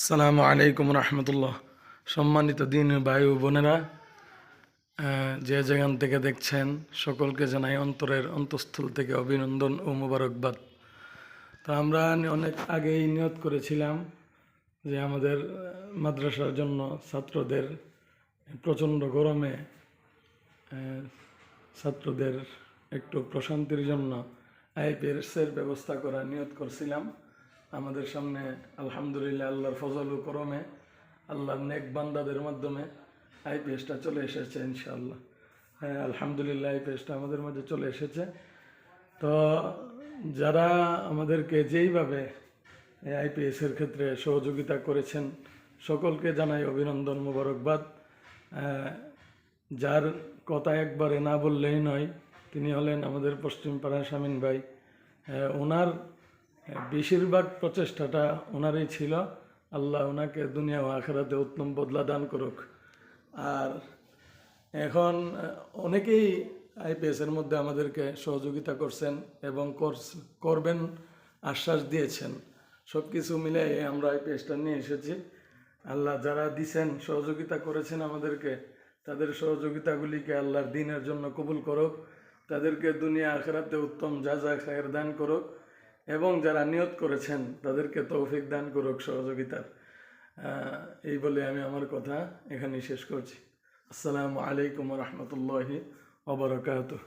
আসসালামু আলাইকুম রহমতুল্লাহ। সম্মানিত দিন ও বোনেরা যে যেখান থেকে দেখছেন, সকলকে জানাই অন্তরের অন্তঃস্থল থেকে অভিনন্দন ও মোবারকবাদ। তো আমরা অনেক আগেই নিয়ত করেছিলাম যে আমাদের মাদ্রাসার জন্য ছাত্রদের, প্রচণ্ড গরমে ছাত্রদের একটু প্রশান্তির জন্য আইপিএসের ব্যবস্থা করার নিয়ত করছিলাম। আমাদের সামনে আলহামদুলিল্লাহ আল্লাহর ফজল করমে, আল্লাহর নেক বান্দাদের মাধ্যমে আইপিএসটা চলে এসেছে ইনশাআল্লাহ। হ্যাঁ আলহামদুলিল্লাহ আইপিএসটা আমাদের মধ্যে চলে এসেছে। তো যারা আমাদেরকে যেইভাবে আইপিএসের ক্ষেত্রে সহযোগিতা করেছেন, সকলকে জানাই অভিনন্দন মোবারকবাদ। যার কথা একবারে না বললেই নয়, তিনি হলেন আমাদের পশ্চিম পাড়া শামীন ভাই ওনার বেশিরভাগ প্রচেষ্টাটা ওনারই ছিল। আল্লাহ ওনাকে দুনিয়া ও আখেরাতে উত্তম বদলা দান করুক। আর এখন অনেকেই আইপিএসের মধ্যে আমাদেরকে সহযোগিতা করছেন এবং করবেন, আশ্বাস দিয়েছেন। সব কিছু মিলে আমরা আইপিএসটা নিয়ে এসেছি। আল্লাহ যারা দিছেন, সহযোগিতা করেছেন আমাদেরকে, তাদের সহযোগিতাগুলিকে আল্লাহর দিনের জন্য কবুল করুক। তাদেরকে দুনিয়া আখেরাতে উত্তম যা যা খায়ের দান করুক। এবং যারা নিয়ত করেছেন, তাদেরকে তৌফিক দান করুক সহযোগিতার। এই বলে আমি আমার কথা এখানেই শেষ করছি। আসসালামু আলাইকুম রহমতুল্লাহি ওবরাকাতুহ